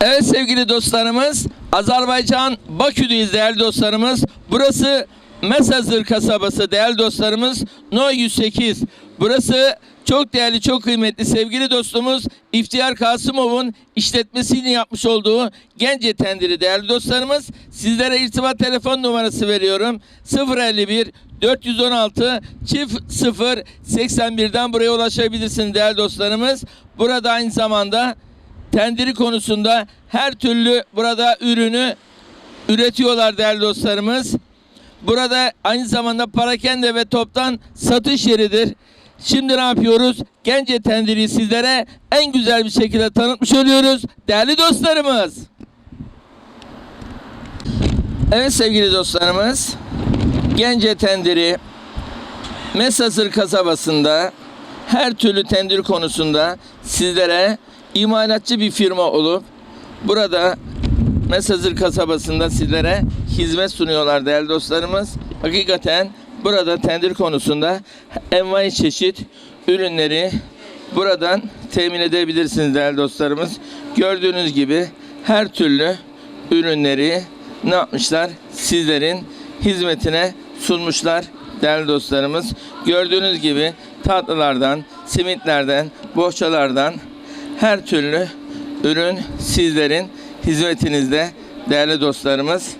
Evet sevgili dostlarımız, Azerbaycan Bakü'deyiz değerli dostlarımız. Burası Mesazır kasabası değerli dostlarımız No 108. Burası çok değerli, çok kıymetli sevgili dostumuz İftihar Kasımov'un işletmesini yapmış olduğu Gence Tendiri değerli dostlarımız. Sizlere irtibat telefon numarası veriyorum. 051 416 çift 0 81'den buraya ulaşabilirsiniz değerli dostlarımız. Burada aynı zamanda tendiri konusunda her türlü burada ürünü üretiyorlar değerli dostlarımız. Burada aynı zamanda parakende ve toptan satış yeridir. Şimdi ne yapıyoruz? Gence tendiri sizlere en güzel bir şekilde tanıtmış oluyoruz. Değerli dostlarımız. Evet sevgili dostlarımız. Gence tendiri Mesasır kasabasında her türlü tendir konusunda sizlere imalatçı bir firma olup burada Mesazır kasabasında sizlere hizmet sunuyorlar değerli dostlarımız. Hakikaten burada tendir konusunda envai çeşit ürünleri buradan temin edebilirsiniz değerli dostlarımız. Gördüğünüz gibi her türlü ürünleri ne yapmışlar? Sizlerin hizmetine sunmuşlar değerli dostlarımız. Gördüğünüz gibi tatlılardan, simitlerden, bohçalardan her türlü ürün sizlerin hizmetinizde değerli dostlarımız.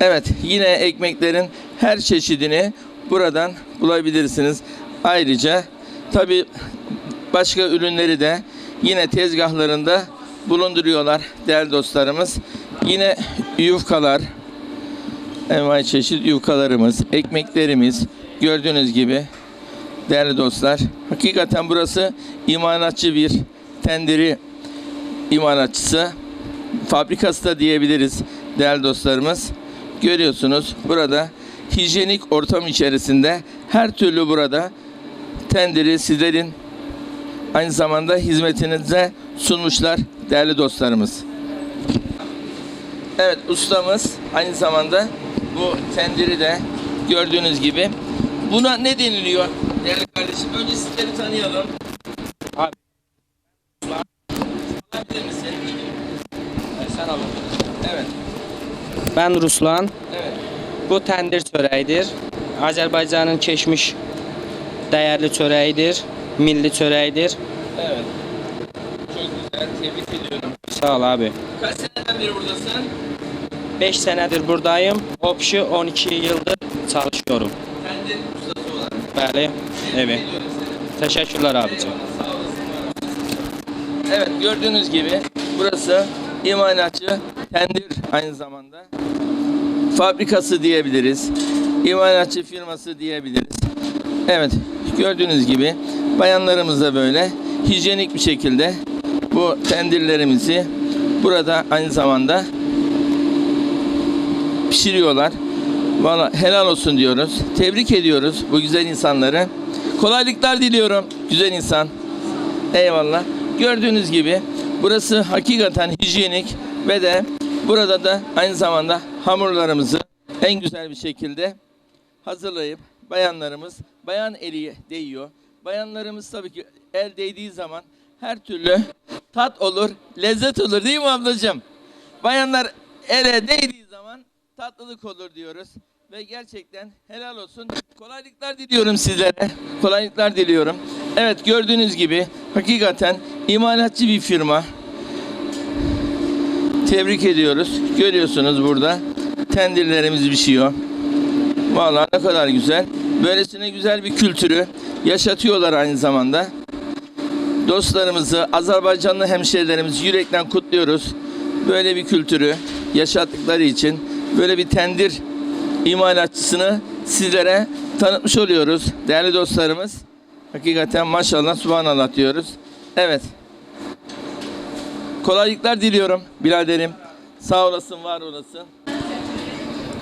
Evet yine ekmeklerin her çeşidini buradan bulabilirsiniz. Ayrıca tabi başka ürünleri de yine tezgahlarında bulunduruyorlar değerli dostlarımız. Yine yufkalar, envai çeşit yufkalarımız, ekmeklerimiz gördüğünüz gibi değerli dostlar. Hakikaten burası imalatçı bir tendiri imalatçısı. Fabrikası da diyebiliriz değerli dostlarımız. Görüyorsunuz burada hijyenik ortam içerisinde her türlü burada tendiri sizlerin aynı zamanda hizmetinize sunmuşlar değerli dostlarımız. Evet ustamız aynı zamanda bu tendiri de gördüğünüz gibi buna ne deniliyor değerli kardeşim? Önce sizleri tanıyalım. Abi. Misin? Sen alın. Evet. Ben Ruslan. Evet. Bu tendir çöreğidir. Azerbaycan'ın keçmiş değerli çöreğidir. Milli çöreğidir. Evet. Çok güzel. Tebrik ediyorum. Sağ ol abi. Kaç seneden beri buradasın? 5 senedir buradayım. Opşu 12 yıldır çalışıyorum. Tendir ustası olarak. Bəli. Evet. Ediyorum seni. Teşekkürler abicim. Eyvallah, sağ olasın, var olasın. Evet gördüğünüz gibi burası imalatçı tendir aynı zamanda fabrikası diyebiliriz. İmalatçı firması diyebiliriz. Evet gördüğünüz gibi bayanlarımız da böyle hijyenik bir şekilde bu tendirlerimizi burada aynı zamanda pişiriyorlar. Valla helal olsun diyoruz. Tebrik ediyoruz bu güzel insanları. Kolaylıklar diliyorum güzel insan. Eyvallah. Gördüğünüz gibi burası hakikaten hijyenik ve de burada da aynı zamanda hamurlarımızı en güzel bir şekilde hazırlayıp bayanlarımız bayan eli değiyor. Bayanlarımız tabii ki el değdiği zaman her türlü tat olur, lezzet olur değil mi ablacığım? Bayanlar ele değdiği zaman tatlılık olur diyoruz. Ve gerçekten helal olsun. Kolaylıklar diliyorum sizlere. Kolaylıklar diliyorum. Evet gördüğünüz gibi hakikaten imalatçı bir firma. Tebrik ediyoruz. Görüyorsunuz burada tendirlerimiz pişiyor. Vallahi ne kadar güzel. Böylesine güzel bir kültürü yaşatıyorlar aynı zamanda. Dostlarımızı, Azerbaycanlı hemşehrilerimizi yürekten kutluyoruz. Böyle bir kültürü yaşattıkları için böyle bir tendir imalatçısını sizlere tanıtmış oluyoruz. Değerli dostlarımız. Hakikaten maşallah subhanallah diyoruz. Evet. Kolaylıklar diliyorum biraderim. Sağ olasın, var olasın.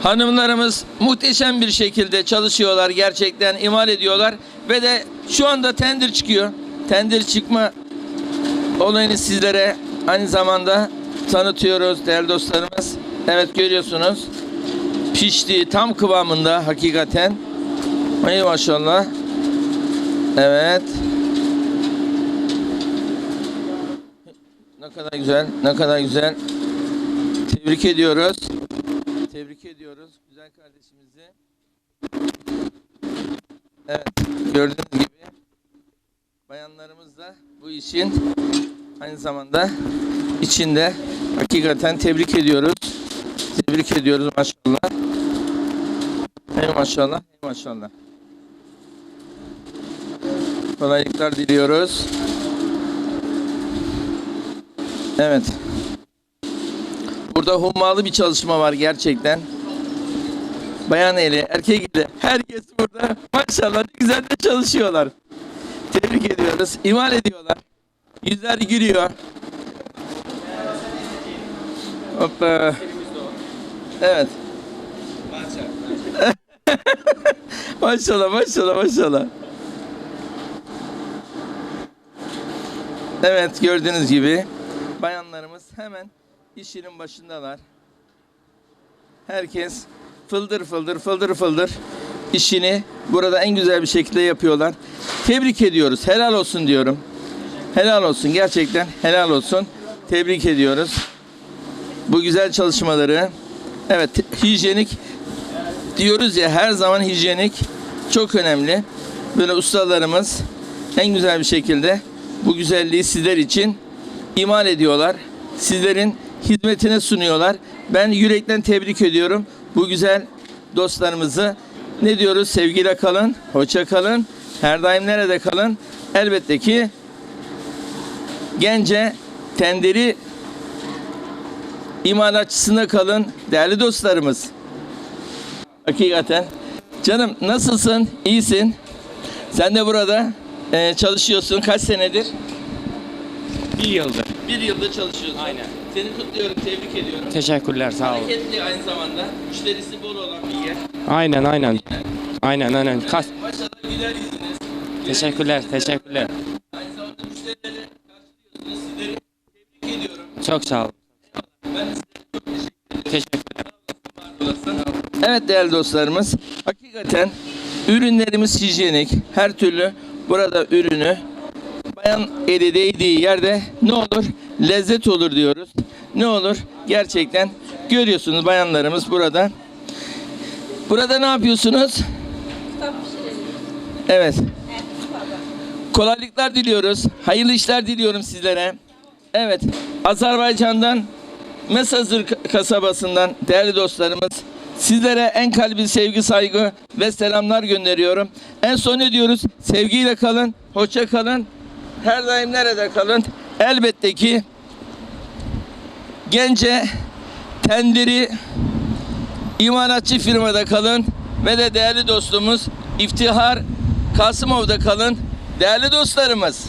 Hanımlarımız muhteşem bir şekilde çalışıyorlar. Gerçekten imal ediyorlar. Ve de şu anda tendir çıkıyor. Tendir çıkma olayını sizlere aynı zamanda tanıtıyoruz değerli dostlarımız. Evet görüyorsunuz. Pişti tam kıvamında hakikaten. Ay maşallah. Evet. Ne kadar güzel, ne kadar güzel. Tebrik ediyoruz. Tebrik ediyoruz güzel kardeşimizi. Evet, gördüğünüz gibi bayanlarımız da bu işin aynı zamanda içinde. Hakikaten tebrik ediyoruz. Tebrik ediyoruz maşallah. Ey maşallah, ey maşallah. Kolaylıklar diliyoruz. Evet. Burada hummalı bir çalışma var gerçekten. Bayan eli, erkek eli, herkes burada maşallah güzel de çalışıyorlar. Tebrik ediyoruz, imal ediyorlar. Yüzler gülüyor. Hoppa. Evet. maşallah, maşallah, maşallah. Evet gördüğünüz gibi bayanlarımız hemen işinin başındalar. Herkes fıldır fıldır fıldır fıldır işini burada en güzel bir şekilde yapıyorlar. Tebrik ediyoruz. Helal olsun diyorum. Helal olsun gerçekten helal olsun. Tebrik ediyoruz. Bu güzel çalışmaları. Evet hijyenik diyoruz ya her zaman hijyenik çok önemli. Böyle ustalarımız en güzel bir şekilde bu güzelliği sizler için imal ediyorlar. Sizlerin hizmetine sunuyorlar. Ben yürekten tebrik ediyorum bu güzel dostlarımızı. Ne diyoruz? Sevgiyle kalın, hoşça kalın. Her daim nerede kalın? Elbette ki Gence Tenderi imalatçısında kalın değerli dostlarımız. Hakikaten. Canım nasılsın? İyisin. Sen de burada e, çalışıyorsun. Kaç senedir? Bir yıldır. Bir yılda çalışıyorsun. Aynen. Seni kutluyorum, tebrik ediyorum. Teşekkürler sağ olun. Hareketli aynı zamanda. Müşterisi bol olan bir yer. Aynen aynen. Aynen aynen. Kas. Maşallah güler yüzünüz. Teşekkürler teşekkürler. Aynı zamanda müşterileri karşılıyorsunuz. Sizleri tebrik ediyorum. Çok sağ olun. Ben size çok teşekkür ederim. Teşekkürler. olasın. Evet değerli dostlarımız. Hakikaten ürünlerimiz hijyenik. Her türlü burada ürünü bayan eli değdiği yerde ne olur? Lezzet olur diyoruz. Ne olur? Gerçekten görüyorsunuz bayanlarımız burada. Burada ne yapıyorsunuz? Evet. Kolaylıklar diliyoruz. Hayırlı işler diliyorum sizlere. Evet. Azerbaycan'dan Mesazır kasabasından değerli dostlarımız sizlere en kalbi sevgi, saygı ve selamlar gönderiyorum. En son ne diyoruz? Sevgiyle kalın, hoşça kalın. Her daim nerede kalın? Elbette ki Gence Tendiri imalatçı firmada kalın ve de değerli dostumuz İftihar Kasımov'da kalın. Değerli dostlarımız